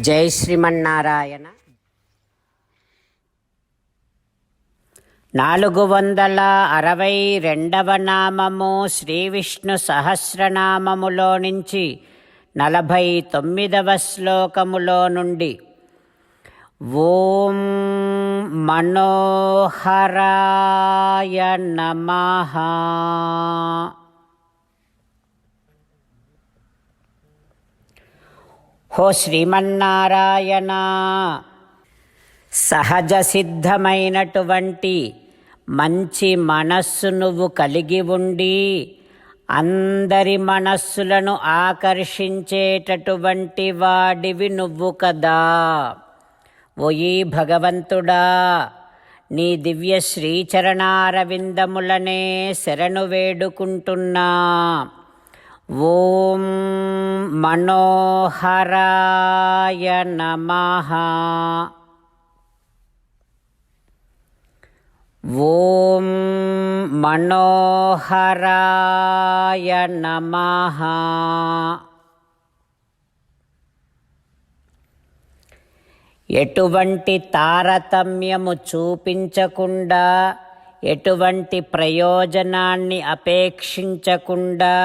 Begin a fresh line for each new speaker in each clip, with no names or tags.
జై శ్రీమన్నారాయణ. నాలుగు వందల అరవై రెండవ నామము శ్రీ విష్ణు సహస్రనామములో నుంచి నలభై తొమ్మిదవ శ్లోకములో నుండి ఓం మనోహరాయ నమహా హో శ్రీమన్నారాయణ! సహజ సిద్ధమైనటువంటి మంచి మనస్సు నువ్వు కలిగి ఉండి అందరి మనస్సులను ఆకర్షించేటటువంటి వాడివి నువ్వు కదా! ఓయి భగవంతుడా! నీ దివ్య శ్రీచరణారవిందములనే శరణు వేడుకుంటున్నా. ఓం మనోహరాయ నమః. ఓం మనోహరాయ నమః. ఎటువంటి తారతమ్యము చూపించకుండా ఎటువంటి ప్రయోజనాన్ని అపేక్షించకుండా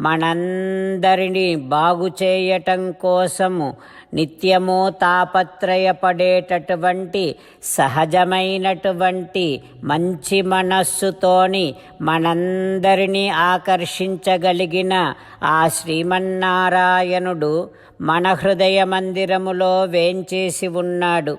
మనందరినీ బాగు చేయటం కోసము నిత్యము తాపత్రయపడేటటువంటి సహజమైనటువంటి మంచి మనస్సుతోని మనందరినీ ఆకర్షించగలిగిన ఆ శ్రీమన్నారాయణుడు మన హృదయ మందిరములో వేంచేసి ఉన్నాడు.